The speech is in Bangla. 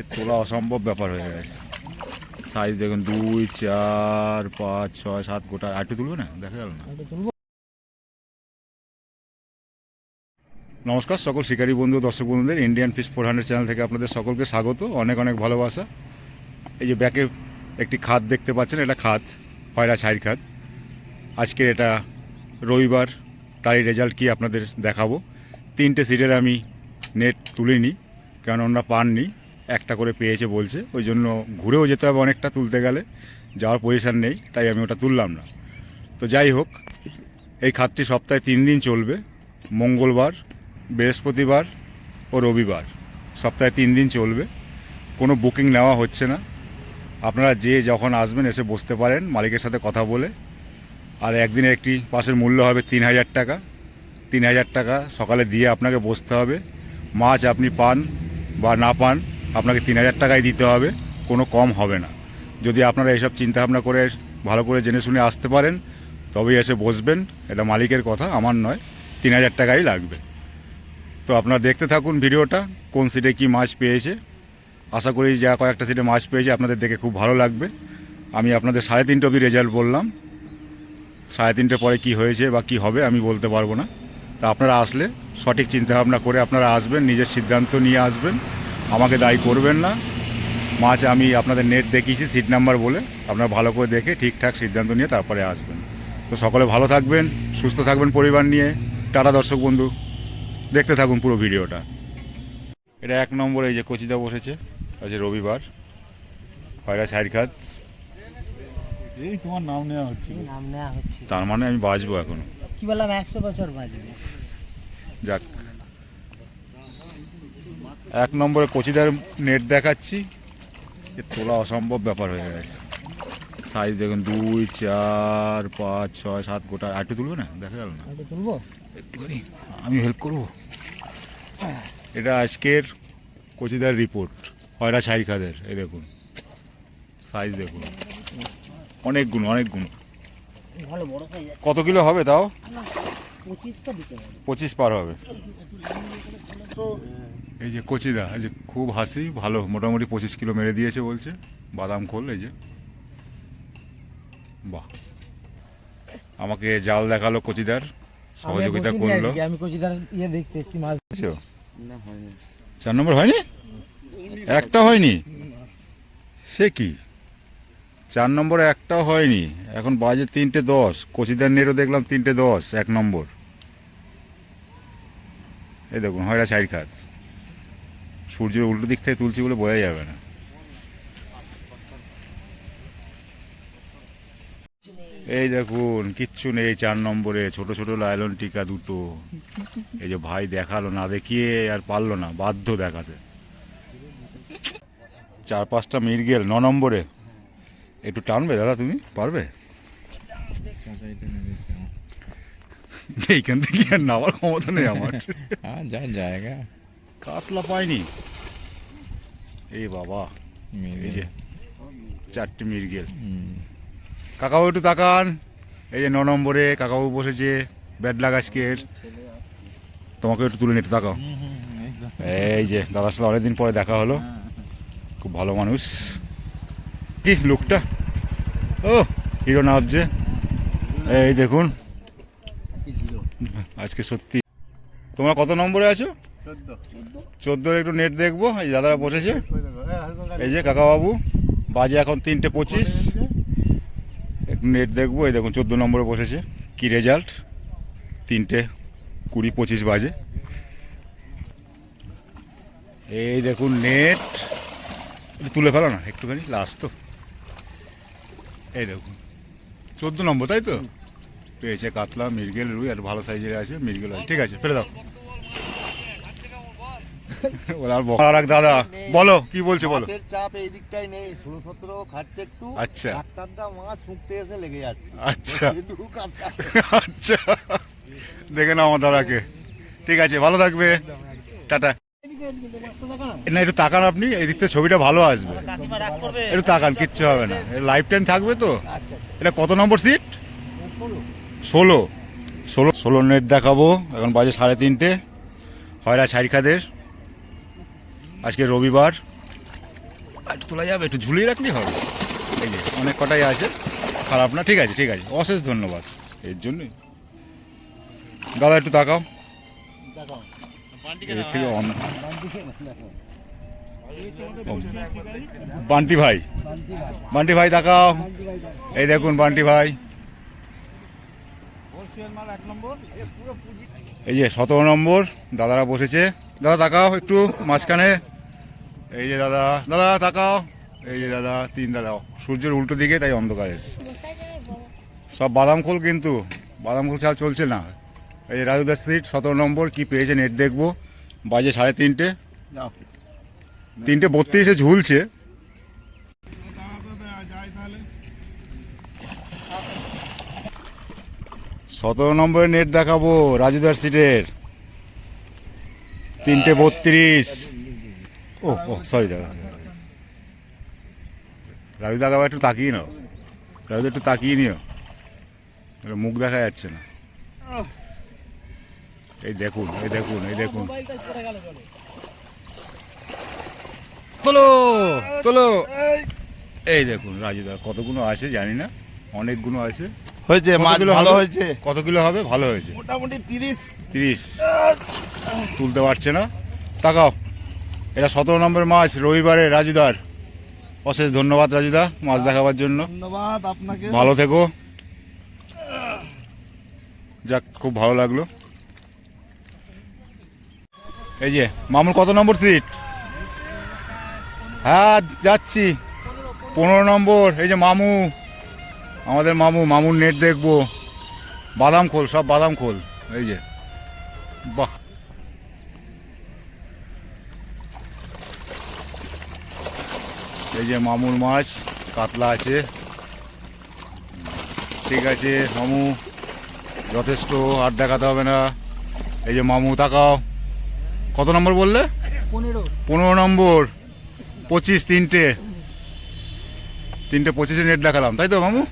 এ তোলা অসম্ভব ব্যাপার হয়ে গেছে। সাইজ দেখুন দুই চার পাঁচ ছয় সাত গোটা একটু তুলবে না? দেখা গেল না? নমস্কার সকল শিকারী বন্ধু দর্শক বন্ধুদের Indian fish four hundred channel থেকে আপনাদের সকলকে স্বাগত। অনেক অনেক ভালোবাসা। এই যে ব্যাকে একটি খাত দেখতে পাচ্ছেন এটা খাত হয়রা ছাইর খাত। আজকের এটা রবিবার তারই রেজাল্ট কি আপনাদের দেখাবো। তিনটে সিটের আমি নেট তুলিনি কারণ ওনারা পাননি। একটা করে পেয়েছে বলছে। ওই জন্য ঘুরেও যেতে হবে অনেকটা তুলতে গেলে। যাওয়ার পজিশান নেই, তাই আমি ওটা তুললাম না। তো যাই হোক, এই খাতটি সপ্তাহে তিন দিন চলবে। মঙ্গলবার, বৃহস্পতিবার ও রবিবার সপ্তাহে তিন দিন চলবে। কোনো বুকিং নেওয়া হচ্ছে না। আপনারা যে যখন আসবেন এসে বসতে পারেন, মালিকের সাথে কথা বলে। আর একদিনে একটি পাশের মূল্য হবে তিন হাজার টাকা। তিন হাজার টাকা সকালে দিয়ে আপনাকে বসতে হবে। মাছ আপনি পান বা না পান আপনাকে তিন হাজার টাকাই দিতে হবে, কোনো কম হবে না। যদি আপনারা এইসব চিন্তাভাবনা করে ভালো করে জেনে শুনে আসতে পারেন, তবেই এসে বসবেন। এটা মালিকের কথা, আমার নয়, তিন হাজার টাকাই লাগবে। তো আপনারা দেখতে থাকুন ভিডিওটা, কোন সিটে কি মাছ পেয়েছে। আশা করি যা কয়েকটা সিটে মাছ পেয়েছে আপনাদের দেখে খুব ভালো লাগবে। আমি আপনাদের সাড়ে তিনটে অবধি রেজাল্ট বললাম। সাড়ে তিনটে পরে কি হয়েছে বা কি হবে আমি বলতে পারব না। তা আপনারা আসলে সঠিক চিন্তাভাবনা করে আপনারা আসবেন, নিজের সিদ্ধান্ত নিয়ে আসবেন। আমাকে দায়ী করবেন না। মাছ আমি আপনাদের নেট দেখিয়েছি সিট নাম্বার বলে। আপনারা ভালো করে দেখে ঠিকঠাক সিদ্ধান্ত নিয়ে তারপরে আসবেন। তো সকলে ভালো থাকবেন সুস্থ থাকবেন পরিবার নিয়ে। টাটা দর্শক বন্ধু। দেখতে থাকুন পুরো ভিডিওটা। এটা এক নম্বরে এই যে কচিদা বসেছে আজ রবিবার। হয়রা সাইড খাত। এই তোমার নাম নেওয়া হচ্ছে। নাম নেওয়া হচ্ছে। তার মানে আমি বাঁচবো এখনও। কি বললাম একশো বছর বাঁচবে যাক। এক নম্বরে কচিদার নেট দেখাচ্ছি। এ তোলা অসম্ভব ব্যাপার হয়ে গেছে। সাইজ দেখুন দুই চার পাঁচ ছয় সাত গোটা একটু তুলবে না? দেখা গেল না? তুলবো? একটুখানি আমি হেল্প করব? এটা আজকের কচিদার রিপোর্ট হয়রা ছাই খাদের এই দেখুন। সাইজ দেখুন। অনেকগুলো অনেকগুলো ভালো বড় সাইজ আছে। কত কিলো হবে তাও? পঁচিশ পার হবে। এই যে কচিদা এই যে খুব হাসি ভালো মোটামুটি পঁচিশ কিলো মেরে দিয়েছে বলছে। বাদাম খোল এই যে। বাহ। আমাকে জাল দেখাল কচিদার সহযোগিতা করল। আমি কচিদার ইয়ে দেখতে এসেছি মাছ? চার নম্বর হয়নি? একটা হয়নি? সে কি? চার নম্বর একটাও হয়নি। এখন বাজে তিনটে দশ। কচিদার নেটও দেখলাম তিনটে দশ এক নম্বর। এই দেখুন হয়রা সাইড খাত। সূর্যের উল্টো দিক থেকে তুলছি বলে বোঝা যাবে না। এই দেখুন, কিচ্ছু নেই চার নম্বরে, ছোট ছোট লাইলন টিকা দুটো। এই যে ভাই দেখাল, না দেখিয়ে আর পারল না, বাধ্য দেখাতে। চার পাঁচটা মির্গেল, ন নম্বরে। একটু টানবে দাদা তুমি? পারবে? এইখান থেকে আর নামার ক্ষমতা নেই আমার। হ্যাঁ যা জায়গা। কাতলা পাইনি। এই বাবা এই যে চারটে মির্গেল কাকাবাবু একটু তাকান। এই যে ন নম্বরে কাকাবাবু বসেছে ব্যাড লাগ আজকের তোমাকে একটু তুলে নিতে তাকাও। এই যে দাদার সাথে অনেকদিন পরে দেখা হলো। খুব ভালো মানুষ। কি লুকটা? ও হিরো না হচ্ছে। এই দেখুন। আজকে সত্যি। তোমরা কত নম্বরে আছো? চোদ্দোর একটু নেট দেখব এই দাদারা বসেছে। এই যে কাকাবাবু বাজে এখন তিনটে পঁচিশ। একটু নেট দেখব এই দেখুন চোদ্দ নম্বরে বসেছে। কি রেজাল্ট তিনটে কুড়ি পঁচিশ বাজে। এই দেখুন নেট তুলে ফেলো না একটুখানি লাস্ট তো। এই দেখুন চোদ্দ নম্বর তাই তো? পেয়েছে কাতলা মির্গেল রুই আর ভালো সাইজের আছে মির্গেল ঠিক আছে ফেলে দাও। আর দাদা বলো কি বলছে বলো। চাপ এই দিকটাই নেই ষোলো খাচ্ছে একটু আচ্ছা। ডাক্তারটা মাছ শুকতে এসে লেগে যাচ্ছে। আচ্ছা। আচ্ছা। দেখে নাও আমার দাদাকে। ঠিক আছে ভালো থাকবে। টাটা। না একটু তাকান আপনি এই দিক থেকে ছবিটা ভালো আসবে। একটু তাকান কিচ্ছু হবে না। লাইফ টাইম থাকবে তো? এটা কত নম্বর সিট ষোলো। ষোলো। ষোলো। নেট দেখাবো এখন বাজে সাড়ে তিনটে। হয়রা শারিখাদের আজকে রবিবার। একটু তোলা যাবে একটু ঝুলিয়ে রাখলেই হবে। এই যে অনেক কটাই আছে। খারাপ না ঠিক আছে ঠিক আছে। অশেষ ধন্যবাদ। এর জন্যই। দাদা একটু তাকাও। বান্টি ভাই। বান্টি ভাই তাকাও। এই দেখুন বান্টি ভাই। এই যে সতেরো নম্বর দাদারা বসেছে। দাদা তাকাও একটু মাঝখানে। এই যে দাদা দাদা তাকাও। এই যে দাদা তিন দাদা। সূর্যের উল্টো দিকে তাই অন্ধকার এসে সব বাদাম খোল কিন্তু বাদাম খোল ছাড়া চলছে না। এই যে রাজুদাস সিট সতেরো নম্বর কি পেয়েছে নেট দেখব। বাজে সাড়ে তিনটে। তিনটে বত্রিশে ঝুলছে। সতেরো নম্বরের নেট দেখাবো রাজুদার সিটের তিনটে বত্রিশ। ও ও সরি দাদা। রাজু দাদা একটু তাকিয়ে নাও। রাজু একটু তাকিয়ে নিও। মুখ দেখা যাচ্ছে না। এই দেখুন এই দেখুন এই দেখুন। তোলো তোলো। এই দেখুন রাজুদা কতগুলো আছে জানি না। অনেকগুলো আছে। হয়েছে কত মাছ ভালো হয়েছে। কত কিলো হবে? ভালো হয়েছে। মোটামুটি তিরিশ। তিরিশ। তুলতে পারছে না। তাকাও এটা সতেরো নম্বর মাছ রবিবারে রাজুদার। অশেষ ধন্যবাদ রাজুদা মাছ দেখাবার জন্য। ধন্যবাদ আপনাকে। ভালো থেকো। যাক খুব ভালো লাগল। এই যে মামুর কত নম্বর সিট? হ্যাঁ যাচ্ছি। পনেরো নম্বর এই যে মামু। আমাদের মামু মামুর নেট দেখব। বাদাম খোল সব বাদাম খোল। এই যে বাহ। এই যে মামুর মাছ কাতলা আছে। ঠিক আছে মামু যথেষ্ট আর দেখাতে হবে না। এই যে মামু তাকাও। কত নম্বর বললে? পনেরো। পনেরো নম্বর। পঁচিশ তিনটে। তিনটে পঁচিশে নেট দেখালাম তাই তো মামু?